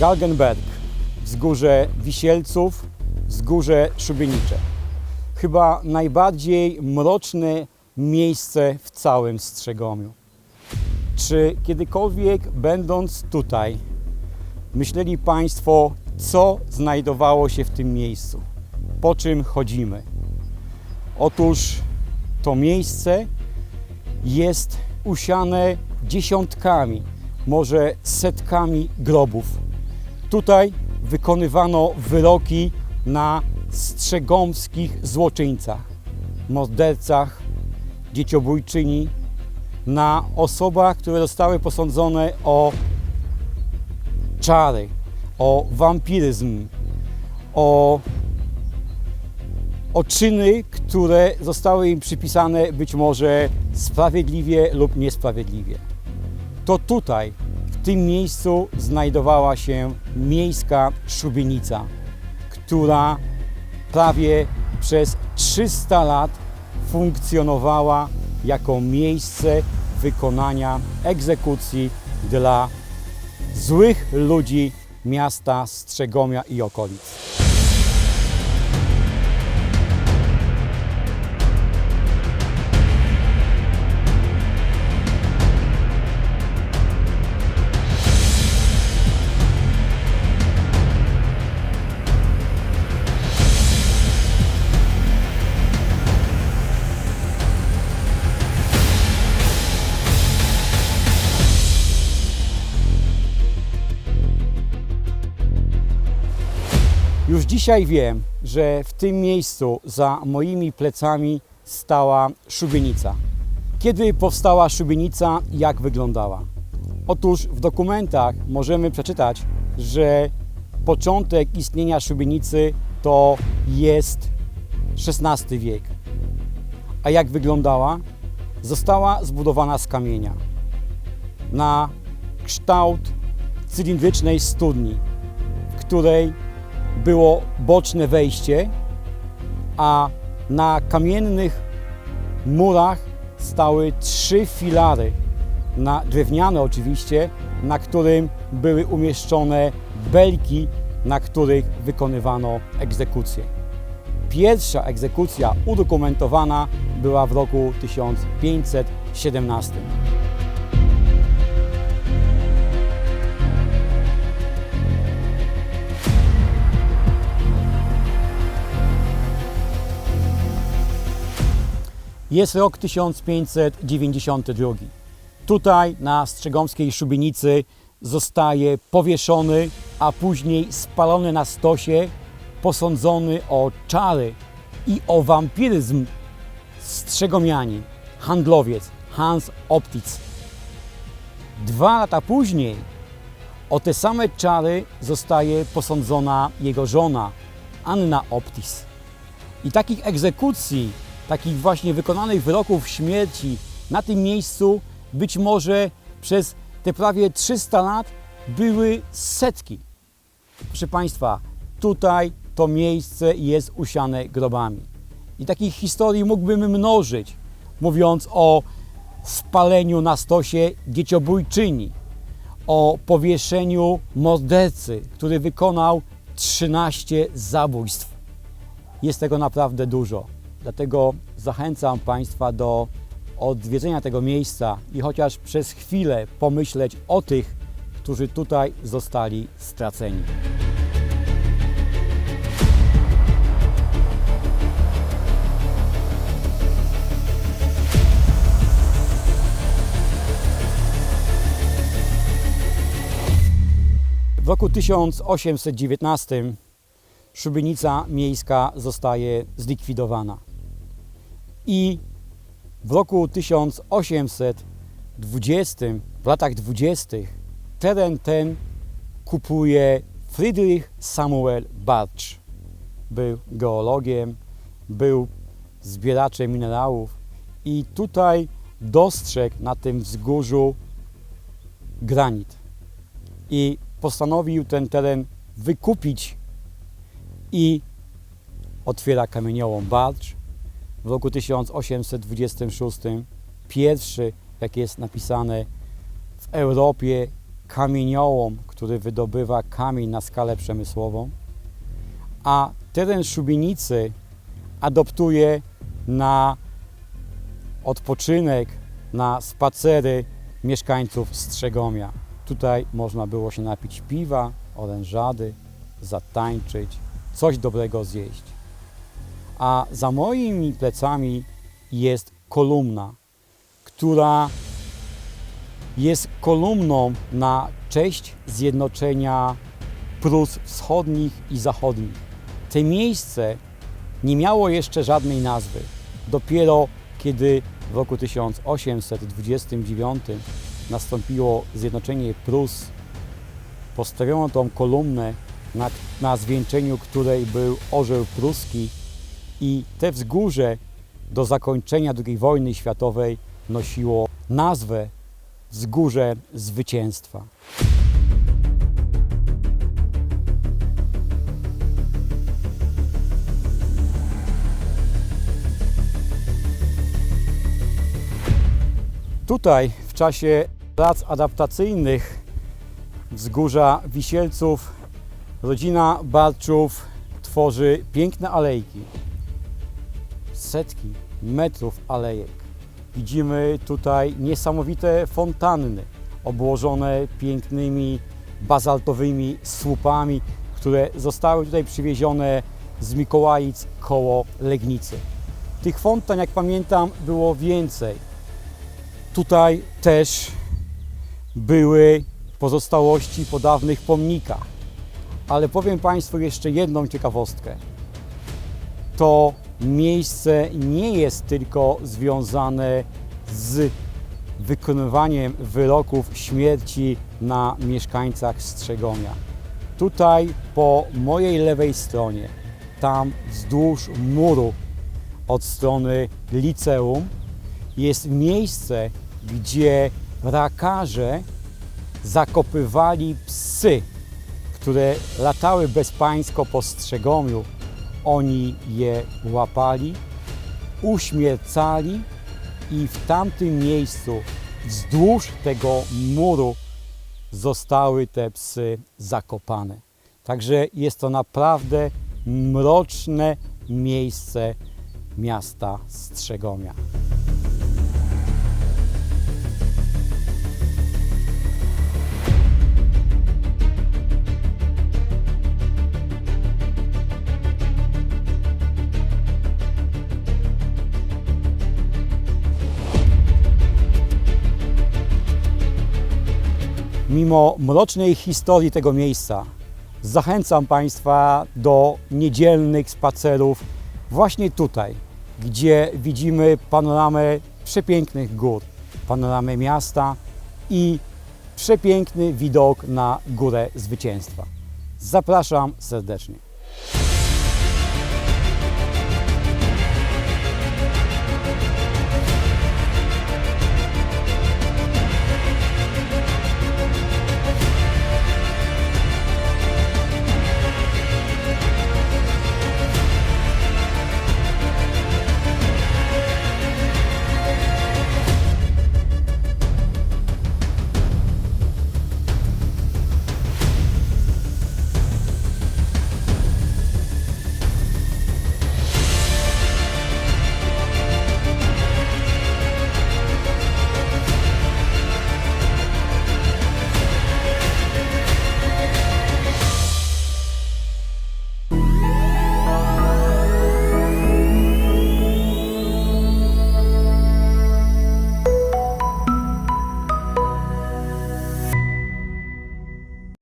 Galgenberg, wzgórze Wisielców, wzgórze Szubienicze. Chyba najbardziej mroczne miejsce w całym Strzegomiu. Czy kiedykolwiek będąc tutaj, myśleli Państwo, co znajdowało się w tym miejscu? Po czym chodzimy? Otóż to miejsce jest usiane dziesiątkami, może setkami grobów. Tutaj wykonywano wyroki na strzegomskich złoczyńcach, mordercach, dzieciobójczyni, na osobach, które zostały posądzone o czary, o wampiryzm, o, o czyny, które zostały im przypisane być może sprawiedliwie lub niesprawiedliwie. To tutaj, w tym miejscu znajdowała się miejska szubienica, która prawie przez 300 lat funkcjonowała jako miejsce wykonania egzekucji dla złych ludzi miasta Strzegomia i okolic. Dzisiaj wiem, że w tym miejscu za moimi plecami stała szubienica. Kiedy powstała szubienica i jak wyglądała? Otóż w dokumentach możemy przeczytać, że początek istnienia szubienicy to jest XVI wiek. A jak wyglądała? Została zbudowana z kamienia na kształt cylindrycznej studni, w której było boczne wejście, a na kamiennych murach stały trzy filary, na, drewniane oczywiście, na którym były umieszczone belki, na których wykonywano egzekucje. Pierwsza egzekucja udokumentowana była w roku 1517. Jest rok 1592. Tutaj na Strzegomskiej Szubienicy zostaje powieszony, a później spalony na stosie, posądzony o czary i o wampiryzm Strzegomianin, handlowiec Hans Optitz. Dwa lata później o te same czary zostaje posądzona jego żona Anna Optis. I takich egzekucji takich właśnie wykonanych wyroków śmierci na tym miejscu być może przez te prawie 300 lat były setki. Proszę Państwa, tutaj to miejsce jest usiane grobami. I takich historii mógłbym mnożyć, mówiąc o spaleniu na stosie dzieciobójczyni, o powieszeniu mordercy, który wykonał 13 zabójstw. Jest tego naprawdę dużo. Dlatego zachęcam Państwa do odwiedzenia tego miejsca i chociaż przez chwilę pomyśleć o tych, którzy tutaj zostali straceni. W roku 1819 szubienica miejska zostaje zlikwidowana. I w roku 1820, w latach 20, teren ten kupuje Friedrich Samuel Bartsch. Był geologiem, był zbieraczem minerałów i tutaj dostrzegł na tym wzgórzu granit. I postanowił ten teren wykupić i otwiera kamieniołom Bartsch w roku 1826 pierwszy, jak jest napisane, w Europie kamieniołom, który wydobywa kamień na skalę przemysłową, a teren szubienicy adoptuje na odpoczynek, na spacery mieszkańców Strzegomia. Tutaj można było się napić piwa, orężady, zatańczyć, coś dobrego zjeść. A za moimi plecami jest kolumna, która jest kolumną na cześć zjednoczenia Prus wschodnich i zachodnich. To miejsce nie miało jeszcze żadnej nazwy. Dopiero kiedy w roku 1829 nastąpiło zjednoczenie Prus, postawiono tą kolumnę, na, na zwieńczeniu której był orzeł pruski i te wzgórze do zakończenia II wojny światowej nosiło nazwę Wzgórze Zwycięstwa. Tutaj w czasie prac adaptacyjnych wzgórza Wisielców rodzina Barczów tworzy piękne alejki. Setki metrów alejek. Widzimy tutaj niesamowite fontanny obłożone pięknymi bazaltowymi słupami, które zostały tutaj przywiezione z Mikołajic koło Legnicy. Tych fontan, jak pamiętam, było więcej. Tutaj też były pozostałości po dawnych pomnikach. Ale powiem Państwu jeszcze jedną ciekawostkę. To miejsce nie jest tylko związane z wykonywaniem wyroków śmierci na mieszkańcach Strzegomia. Tutaj po mojej lewej stronie, tam wzdłuż muru od strony liceum, jest miejsce, gdzie rakarze zakopywali psy, które latały bezpańsko po Strzegomiu. Oni je łapali, uśmiercali i w tamtym miejscu, wzdłuż tego muru, zostały te psy zakopane. Także jest to naprawdę mroczne miejsce miasta Strzegomia. Mimo mrocznej historii tego miejsca, zachęcam Państwa do niedzielnych spacerów właśnie tutaj, gdzie widzimy panoramę przepięknych gór, panoramę miasta i przepiękny widok na Górę Zwycięstwa. Zapraszam serdecznie.